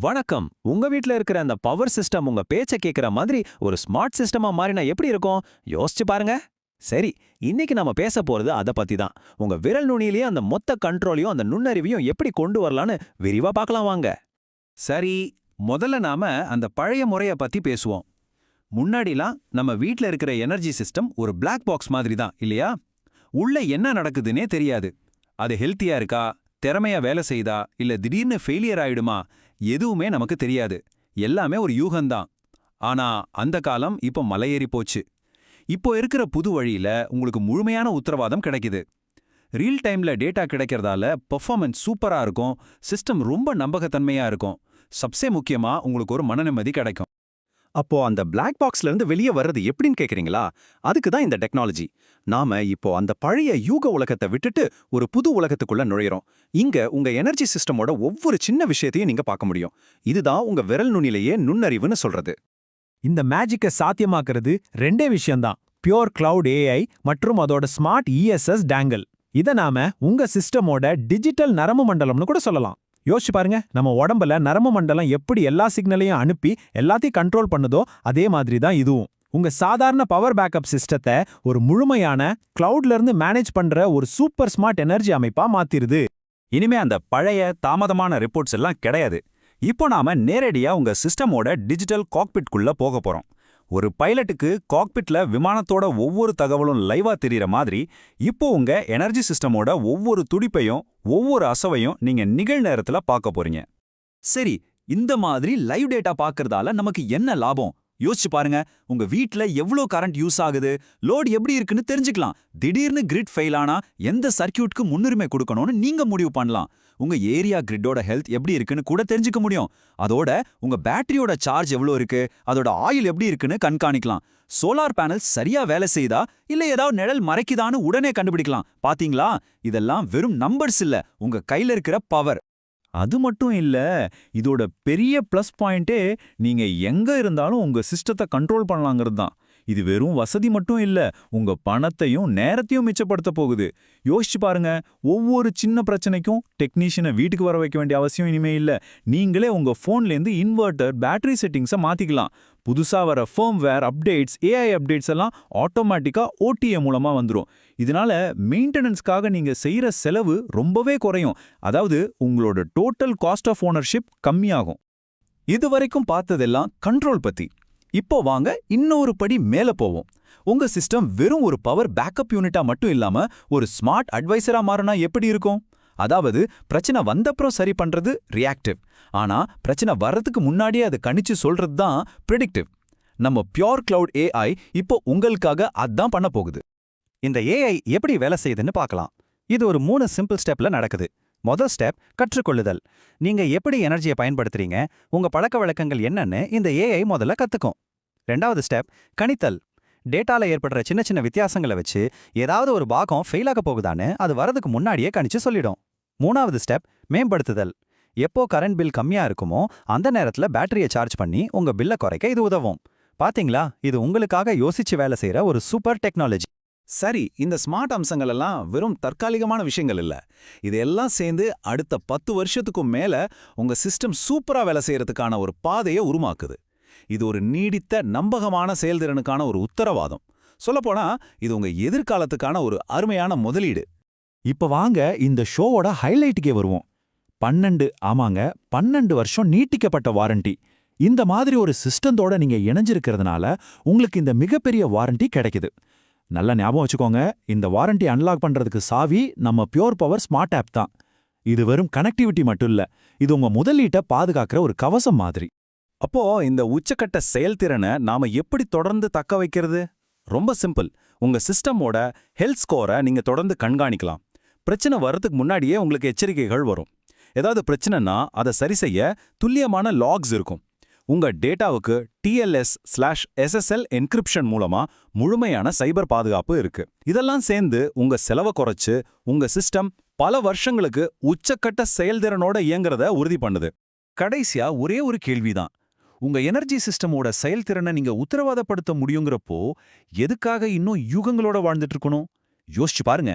வணக்கம். உங்க வீட்ல இருக்கிற அந்த பவர் சிஸ்டம் உங்க பேச்ச கேக்குற மாதிரி ஒரு ஸ்மார்ட் சிஸ்டமா மாறினா எப்படி இருக்கும்? யோசிச்சு பாருங்க. சரி இன்னைக்கு நாம பேச போறது அத பத்தி தான். உங்க விரல் நுனியிலேயே அந்த மொத்த கண்ட்ரோலையும் அந்த நுண்ணறிவையும் எப்படி கொண்டு வரலான்னு விரிவா பார்க்கலாம் வாங்க. சரி முதல்ல நாம அந்த பழைய முறைய பத்தி பேசுவோம். முன்னாடிலாம் நம்ம வீட்ல இருக்கிற எனர்ஜி சிஸ்டம் ஒரு பிளாக் பாக்ஸ் மாதிரி தான் இல்லையா? உள்ள என்ன நடக்குதுன்னே தெரியாது. அது ஹெல்த்தியா இருக்கா? திறமையா வேலை செய்தா? இல்ல திடீர்னு ஃபெயிலியர் ஆயிடுமா? எதுவுமே நமக்கு தெரியாது. எல்லாமே ஒரு யூகந்தான். ஆனா அந்த காலம் இப்போ மலையேறி போச்சு. இப்போ இருக்கிற புது வழியில உங்களுக்கு முழுமையான உத்தரவாதம் கிடைக்குது. ரியல் டைம்ல டேட்டா கிடைக்கிறதால பெர்ஃபார்மன்ஸ் சூப்பரா இருக்கும். சிஸ்டம் ரொம்ப நம்பகத்தன்மையா இருக்கும். சப்சே முக்கியமா உங்களுக்கு ஒரு மனநிம்மதி கிடைக்கும். அப்போ அந்த பிளாக் பாக்ஸ்ல இருந்து வெளியே வர்றது எப்படின்னு கேக்குறீங்களா? அதுக்கு தான் இந்த டெக்னாலஜி நாம இப்போ அந்த பழைய யூக உலகத்தை விட்டுட்டு ஒரு புது உலகத்துக்குள்ள நுழையிறோம். இங்க உங்க எனர்ஜி சிஸ்டமோட ஒவ்வொரு சின்ன விஷயத்தையும் நீங்க பார்க்க முடியும். இதுதான் உங்க விரல் நுனிலேயே நுண்ணறிவுன்னு சொல்றது. இந்த மேஜிக்கை சாத்தியமாக்குறது ரெண்டே விஷயம்தான். பியோர் கிளவுட் ஏஐ மற்றும் அதோட ஸ்மார்ட் இஎஸ்எஸ் டேங்கிள் இதை நாம உங்க சிஸ்டமோட டிஜிட்டல் நரம்பு மண்டலம்னு கூட சொல்லலாம். யோசிச்சு பாருங்க நம்ம உடம்புல நரம்பு மண்டலம் எப்படி எல்லா சிக்னலையும் அனுப்பி எல்லாத்தையும் கண்ட்ரோல் பண்ணுதோ அதே மாதிரி தான் இதுவும். உங்க சாதாரண பவர் பேக்கப் சிஸ்டத்தை ஒரு முழுமையான கிளவுட்ல இருந்து மேனேஜ் பண்ற ஒரு சூப்பர் ஸ்மார்ட் எனர்ஜி அமைப்பா மாத்திருது. இனிமே அந்த பழைய தாமதமான ரிப்போர்ட்ஸ் எல்லாம் கிடையாது. இப்போ நாம நேரடியா உங்க சிஸ்டமோட டிஜிட்டல் காக்பிட்குள்ள போக போறோம். ஒரு பைலட்டுக்கு காக்பிட்ல விமானத்தோட ஒவ்வொரு தகவலும் லைவா தெரியற மாதிரி இப்போ உங்க எனர்ஜி சிஸ்டமோட ஒவ்வொரு துடிப்பையும் ஒவ்வொரு அசவையும் நீங்க நிகழ் நேரத்துல பார்க்க போறீங்க. சரி இந்த மாதிரி லைவ் டேட்டா பார்க்கறதால நமக்கு என்ன லாபம்? யோசிச்சு பாருங்க உங்க வீட்ல எவ்வளோ கரண்ட் யூஸ் ஆகுது லோடு எப்படி இருக்குன்னு தெரிஞ்சுக்கலாம். திடீர்னு கிரிட் ஃபெயில் ஆனா எந்த சர்க்கியூட்க்கு முன்னுரிமை கொடுக்கணும்னு நீங்க முடிவு பண்ணலாம். உங்க ஏரியா கிரிட்டோட ஹெல்த் எப்படி இருக்குன்னு கூட தெரிஞ்சுக்க முடியும். அதோட உங்க பேட்டரியோட சார்ஜ் எவ்வளோ இருக்கு அதோட ஆயில் எப்படி இருக்குன்னு கண்காணிக்கலாம். சோலார் பேனல் சரியா வேலை செய்தா இல்ல ஏதாவது நிழல் மறைக்குதான்னு உடனே கண்டுபிடிக்கலாம். பாத்தீங்களா? இதெல்லாம் வெறும் நம்பர்ஸ் இல்ல உங்க கையில இருக்கிற பவர் அது மட்டும் இல்ல இதோட பெரிய ப்ளஸ் பாயிண்டே நீங்க எங்க இருந்தாலும் உங்க சிஸ்டத்தை கண்ட்ரோல் பண்ணலாங்கிறது தான் இது வெறும் வசதி மட்டும் இல்ல உங்க பணத்தையும் நேரத்தையும் மிச்சப்படுத்த போகுது. யோசிச்சு பாருங்க ஒவ்வொரு சின்ன பிரச்சனைக்கும் டெக்னீஷியனை வீட்டுக்கு வர வைக்க வேண்டிய அவசியம் இனிமே இல்ல. நீங்களே உங்க போன்லேருந்து இன்வெர்ட்டர் பேட்டரி செட்டிங்ஸை மாத்திக்கலாம். புதுசா வர ஃபர்ம்வேர் அப்டேட்ஸ் ஏஐ அப்டேட்ஸ் எல்லாம் ஆட்டோமேட்டிக்கா ஓடிஏ மூலமா வந்துரும். இதனால மெயின்டெனன்ஸ்க்காக நீங்க செய்யற செலவு ரொம்பவே குறையும். அதாவது உங்களோட டோட்டல் காஸ்ட் ஆஃப் ஓனர்ஷிப் கம்மியாகும். இதுவரைக்கும் பார்த்ததெல்லாம் கண்ட்ரோல் பத்தி. இப்போ வாங்க இன்னொரு படி மேல போவோம். உங்க சிஸ்டம் வெறும் ஒரு பவர் பேக்கப் யூனிட்டா மட்டும் இல்லாம ஒரு ஸ்மார்ட் அட்வைசரா மாறினா எப்படி இருக்கும்? அதாவது பிரச்சனை வந்தப்புறம் சரி பண்றது ரியாக்டிவ் ஆனா பிரச்சனை வர்றதுக்கு முன்னாடியே அதை கணிச்சு சொல்றது தான் ப்ரிடிக்டிவ் நம்ம பியோர் கிளவுட் ஏஐ இப்போ உங்களுக்காக அதான் பண்ண போகுது. இந்த ஏஐ எப்படி வேலை செய்யுதுன்னு பார்க்கலாம். இது ஒரு மூணு சிம்பிள் ஸ்டெப்ல நடக்குது. முதல் ஸ்டெப் கற்றுக்கொள்ளுதல். நீங்க எப்படி எனர்ஜியை பயன்படுத்துறீங்க? உங்க பழக்க வழக்கங்கள் என்னன்னு இந்த ஏஐ முதல்ல கத்துக்கும். ரெண்டாவது ஸ்டெப் கணித்தல். டேட்டால ஏற்படுற சின்ன சின்ன வித்தியாசங்களை வச்சு ஏதாவது ஒரு பாகம் ஃபெயிலாக போகுதான்னு அது வரதுக்கு முன்னாடியே கணிச்சு சொல்லிடும். மூணாவது ஸ்டெப் மேம்படுத்துதல். எப்போ கரண்ட் பில் கம்மியா இருக்குமோ அந்த நேரத்துல பேட்டரியை சார்ஜ் பண்ணி உங்க பில்லை குறைக்க இது உதவும். பாத்தீங்களா? இது உங்களுக்காக யோசிச்சு வேலை செய்யற ஒரு சூப்பர் டெக்னாலஜி சரி இந்த ஸ்மார்ட் அம்சங்கள் எல்லாம் வெறும் தற்காலிகமான விஷயங்கள் இல்ல. இதெல்லாம் சேர்ந்து அடுத்த பத்து வருஷத்துக்கும் மேல உங்க சிஸ்டம் சூப்பரா வேலை செய்யறதுக்கான ஒரு பாதையை உருமாக்குது இது ஒரு நீடித்த நம்பகமான செயல்திறனுக்கான ஒரு உத்தரவாதம். சொல்லப்போனா இது உங்க எதிர்காலத்துக்கான ஒரு அருமையான முதலீடு. இப்ப வாங்க இந்த ஷோவோட ஹைலைட்டுக்கே வருவோம். பன்னெண்டு ஆமாங்க பன்னெண்டு வருஷம் நீட்டிக்கப்பட்ட வாரண்டி. இந்த மாதிரி ஒரு சிஸ்டத்தோட நீங்க இணைஞ்சிருக்கிறதுனால உங்களுக்கு இந்த மிகப்பெரிய வாரண்டி கிடைக்குது. நல்ல ஞாபகம் வச்சுக்கோங்க இந்த வாரண்டி அன்லாக் பண்றதுக்கு சாவி நம்ம பியோர் பவர் ஸ்மார்ட் ஆப் தான். இது வெறும் கனெக்டிவிட்டி மட்டும் இல்ல இது உங்க முதலீட்டை பாதுகாக்கிற ஒரு கவசம் மாதிரி. அப்போ இந்த உச்சக்கட்ட செயல்திறனை நாம எப்படி தொடர்ந்து தக்க வைக்கிறது? ரொம்ப சிம்பிள் உங்க சிஸ்டமோட ஹெல்த் ஸ்கோரை நீங்க தொடர்ந்து கண்காணிக்கலாம். பிரச்சனை வர்றதுக்கு முன்னாடியே உங்களுக்கு எச்சரிக்கைகள் வரும். ஏதாவது பிரச்சனைனா அதை சரி செய்ய துல்லியமான லாக்ஸ் இருக்கும். உங்க டேட்டாவுக்கு டிஎல்எஸ் ஸ்லாஷ் எஸ்எஸ்எல் என்கிரிப்ஷன் மூலமா முழுமையான சைபர் பாதுகாப்பு இருக்கு. இதெல்லாம் சேர்ந்து உங்க செலவை குறைச்சு உங்க சிஸ்டம் பல வருஷங்களுக்கு உச்சக்கட்ட செயல்திறனோட இயங்குறத உறுதி பண்ணுது. கடைசியா ஒரே ஒரு கேள்விதான். உங்க எனர்ஜி சிஸ்டமோட செயல்திறனை நீங்க உத்தரவாதப்படுத்த முடியுங்கிறப்போ எதுக்காக இன்னும் யுகங்களோட வாழ்ந்துட்டு இருக்கணும்? யோசிச்சு பாருங்க.